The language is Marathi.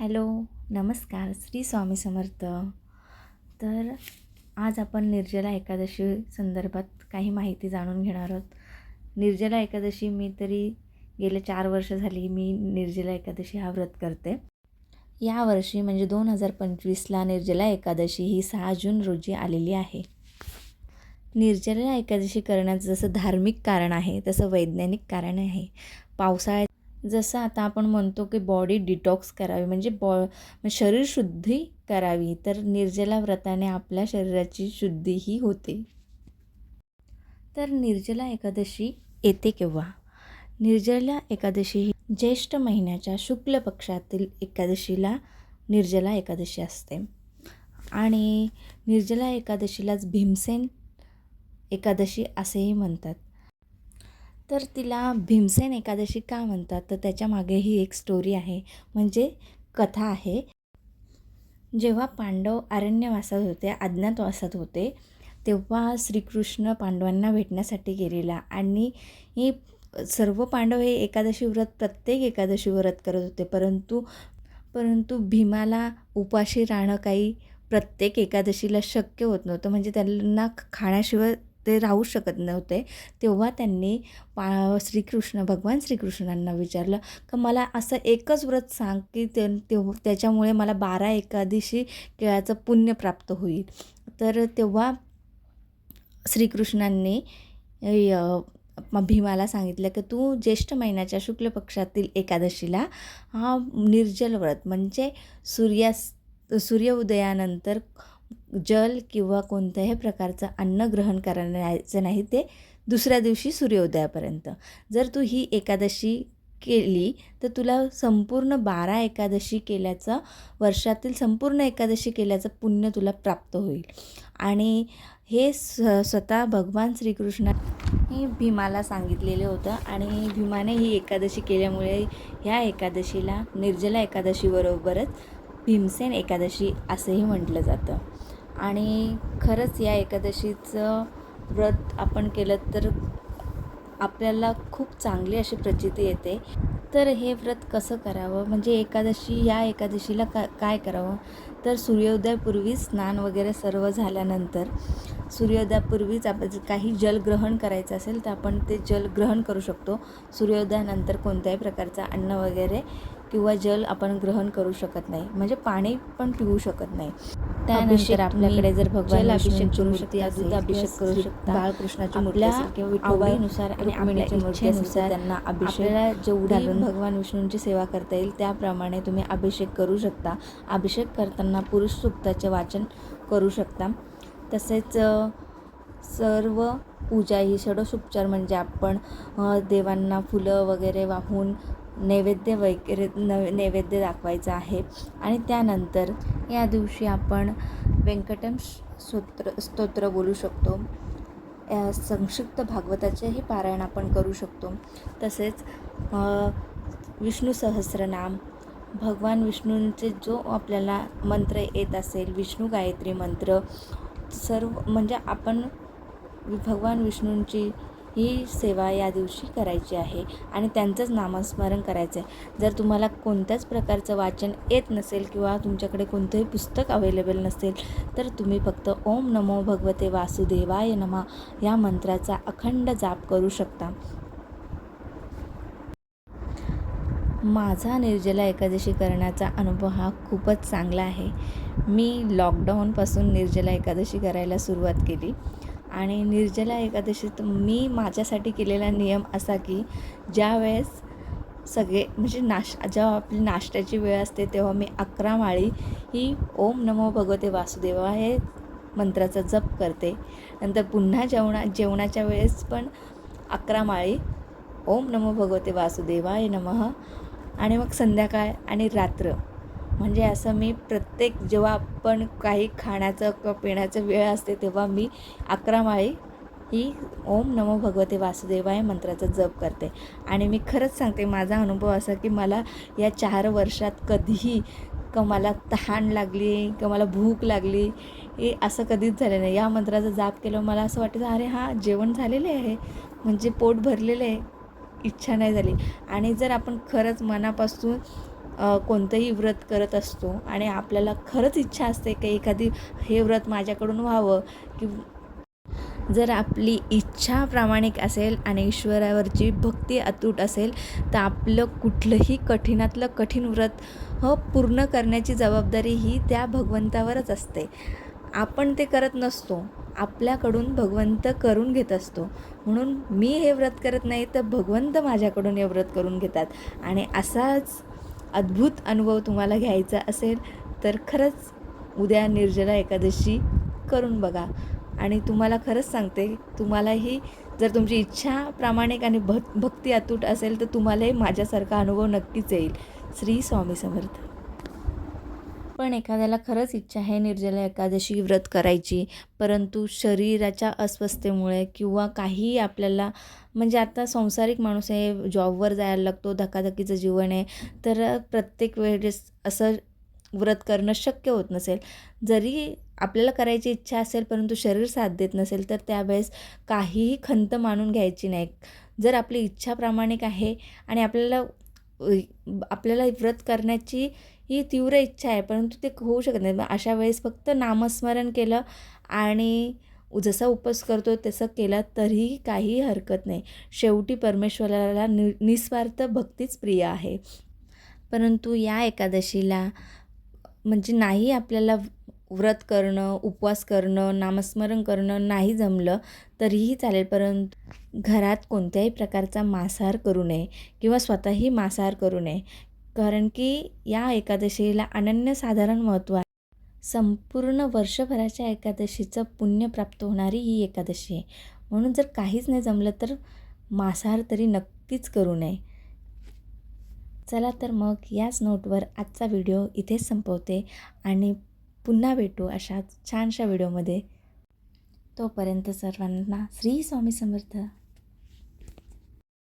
हॅलो नमस्कार श्री स्वामी समर्थ. तर आज आपण निर्जला एकादशी संदर्भात काही माहिती जाणून घेणार आहोत. निर्जला एकादशी मी तरी गेले चार वर्ष झाली मी निर्जला एकादशी हा व्रत करते. यावर्षी म्हणजे दोन हजार पंचवीसला निर्जला एकादशी ही सहा जून रोजी आलेली आहे. निर्जला एकादशी करण्याचं जसं धार्मिक कारण आहे तसं वैज्ञानिक कारण आहे. पावसाळ्यात जसं आता आपण म्हणतो की बॉडी डिटॉक्स करावी म्हणजे बॉ शरीर शुद्धी करावी तर निर्जला व्रताने आपल्या शरीराची शुद्धीही होते. तर निर्जला एकादशी येते केव्हा? निर्जला एकादशी ही ज्येष्ठ महिन्याच्या शुक्ल पक्षातील एकादशीला निर्जला एकादशी असते. आणि निर्जला एकादशीलाच भीमसेन एकादशी असेही म्हणतात. तर तिला भीमसेन एकादशी का म्हणतात? तर त्याच्यामागे ही एक स्टोरी आहे. म्हणजे कथा आहे. जेव्हा पांडव अरण्यवासात होते अज्ञातवासात होते तेव्हा श्रीकृष्ण पांडवांना भेटण्यासाठी गेलेला आणि ही सर्व पांडव हे एकादशी व्रत प्रत्येक एकादशी व्रत करत होते. परंतु परंतु भीमाला उपाशी राहणं काही प्रत्येक एकादशीला शक्य होत नव्हतं. म्हणजे त्यांना खाण्याशिवाय ते राहू शकत नव्हते. तेव्हा त्यांनी पा श्रीकृष्ण भगवान श्रीकृष्णांना विचारलं का मला असं एकच व्रत सांग की ते तेव्हा त्याच्यामुळे मला बारा एकादशी केळाचं पुण्य प्राप्त होईल. तर तेव्हा श्रीकृष्णांनी भीमाला सांगितलं की तू ज्येष्ठ महिन्याच्या शुक्ल पक्षातील एकादशीला हा निर्जल व्रत म्हणजे सूर्यास सूर्य उदयानंतर जल किंवा कोणत्याही प्रकारचं अन्न ग्रहण करायचं नाही ते दुसऱ्या दिवशी सूर्योदयापर्यंत. जर तू ही एकादशी केली तर तुला संपूर्ण बारा एकादशी केल्याचं वर्षातील संपूर्ण एकादशी केल्याचं पुण्य तुला प्राप्त होईल. आणि हे स स्वतः भगवान श्रीकृष्णाने भीमाला सांगितलेलं होतं. आणि भीमाने ही एकादशी केल्यामुळे ह्या एकादशीला निर्जला एकादशीबरोबरच भीमसेन एकादशी असंही म्हटलं जातं. आणि खरंच या एकादशीचं व्रत आपण केलं तर आपल्याला खूप चांगली अशी प्रचिती येते. तर हे व्रत कसं करावं? म्हणजे एकादशी या एकादशीला का काय करावं? तर सूर्योदयापूर्वी स्नान वगैरे सर्व झाल्यानंतर सूर्योदयापूर्वीच आपण काही जल ग्रहण करायचं असेल तर आपण ते जल ग्रहण करू शकतो. सूर्योदयानंतर कोणत्याही प्रकारचं अन्न वगैरे किंवा जल आपण ग्रहण करू शकत नाही. म्हणजे पाणी पण पिऊ शकत नाही. त्यानंतर आपल्याकडे जर भगवान अभिषेक करू शकता दूध अभिषेक करू शकता. बाळकृष्णाची मूर्ती किंवा आवडीनुसार आणि आपल्या इच्छेनुसार त्यांना अभिषेक जेवढी भगवान विष्णूंची सेवा करता येईल त्याप्रमाणे तुम्ही अभिषेक करू शकता. अभिषेक करताना पुरुष सुक्ताचे वाचन करू शकता. तसेच सर्व पूजा ही षडोसोपचार म्हणजे आपण देवांना फुलं वगैरे वाहून नैवेद्य वगैरे न नैवेद्य दाखवायचं आहे. आणि त्यानंतर या दिवशी आपण व्यंकटम स्तोत्र स्तोत्र बोलू शकतो. संक्षिप्त भागवताचेही पारायण आपण करू शकतो. तसेच विष्णू सहस्रनाम भगवान विष्णूंचे जो आपल्याला मंत्र येत असेल विष्णू गायत्री मंत्र सर्व म्हणजे आपण भगवान विष्णूंची ही सेवा या दिवशी करायची आहे आणि त्यांचंच नामस्मरण करायचं आहे जर तुम्हाला कोणत्याच प्रकारचं वाचन येत नसेल किंवा तुमच्याकडे कोणतंही पुस्तक अवेलेबल नसेल तर तुम्ही फक्त ओम नमो भगवते वासुदेवाय नमा या मंत्राचा अखंड जाप करू शकता. माझा निर्जला एकादशी करण्याचा अनुभव हा खूपच चांगला आहे. मी लॉकडाऊनपासून निर्जला एकादशी करायला सुरुवात केली. आणि निर्जला एकादशीत मी माझ्यासाठी केलेला नियम असा की ज्या वेळेस सगळे म्हणजे नाश जेव्हा आपली नाश्त्याची वेळ असते तेव्हा मी अकरा माळी ही ओम नमो भगवते वासुदेवा हे मंत्राचा जप करते. नंतर पुन्हा जेवणा जेवणाच्या वेळेस पण अकरा माळी ओम नमो भगवते वासुदेवाय नमः. आणि मग संध्याकाळ आणि रात्र म्हणजे असं मी प्रत्येक जेव्हा आपण काही खाण्याचं किंवा पिण्याचं वेळ असते तेव्हा मी अकरा माळी ही ओम नमो भगवते वासुदेवाय मंत्राचा जप करते. आणि मी खरंच सांगते माझा अनुभव असा की मला या चार वर्षात कधीही का मला तहान लागली का मला भूक लागली हे असं कधीच झालं नाही. या मंत्राचा जाप केलं मला असं वाटतं अरे हां जेवण झालेले आहे. म्हणजे पोट भरलेलं आहे. इच्छा नाही झाली. आणि जर आपण खरंच मनापासून कोणतंही व्रत करत असतो आणि आपल्याला खरंच इच्छा असते की एखादी हे व्रत माझ्याकडून व्हावं की जर आपली इच्छा प्रामाणिक असेल आणि ईश्वरावरची भक्ती अतूट असेल तर आपलं कुठलंही कठीणातलं कठीण व्रत ह पूर्ण करण्याची जबाबदारी ही त्या भगवंतावरच असते. आपण ते करत नसतो. आपल्याकडून भगवंत करून घेत असतो. म्हणून मी हे व्रत करत नाही तर भगवंत माझ्याकडून हे व्रत करून घेतात. आणि असाच अद्भुत अनुभव तुम्हाला घ्यायचा असेल तर खरंच उद्या निर्जला एकादशी करून बघा. आणि तुम्हाला खरंच सांगते तुम्हालाही जर तुमची इच्छा प्रामाणिक आणि भक भक्ती अतूट असेल तर तुम्हालाही माझ्यासारखा अनुभव नक्कीच येईल. श्री स्वामी समर्थ. पण एखाद्याला खरंच इच्छा आहे निर्जला एकादशी व्रत करायची. परंतु शरीराच्या अस्वस्थतेमुळे किंवा काही आपल्याला म्हणजे आता संसारिक माणूस आहे जॉबवर जायला लागतो धकाधकीचं जीवन आहे तर प्रत्येक वेळेस असं व्रत करणं शक्य होत नसेल. जरी आपल्याला करायची इच्छा असेल परंतु शरीर साथ देत नसेल तर त्यावेळेस काहीही खंत मानून घ्यायची नाही. जर आपली इच्छा प्रामाणिक आहे आणि आपल्याला आपल्याला व्रत करण्याची ही तीव्र इच्छा आहे परंतु ते होऊ शकत नाही. अशा वेळेस फक्त नामस्मरण केलं आणि जसा उपवास करतो तसं केलं तरीही काही हरकत नाही. शेवटी परमेश्वराला नि निस्वार्थ भक्तीच प्रिय आहे. परंतु या एकादशीला म्हणजे नाही आपल्याला व्रत करणं उपवास करणं नामस्मरण करणं नाही जमलं तरीही चालेल परंतु घरात कोणत्याही प्रकारचा मांसाहार करू नये किंवा स्वतःही मांसाहार करू नये. कारण की या एकादशीला अनन्यसाधारण महत्त्व आहे. संपूर्ण वर्षभराच्या एकादशीचं पुण्य प्राप्त होणारी ही एकादशी आहे. म्हणून जर काहीच नाही जमलं तर मांसाहार तरी नक्कीच करू नये. चला तर मग याच नोटवर आजचा व्हिडिओ इथेच संपवते आणि पुन्हा भेटू अशाच छानशा व्हिडिओमध्ये. तोपर्यंत सर्वांना श्री स्वामी समर्थ.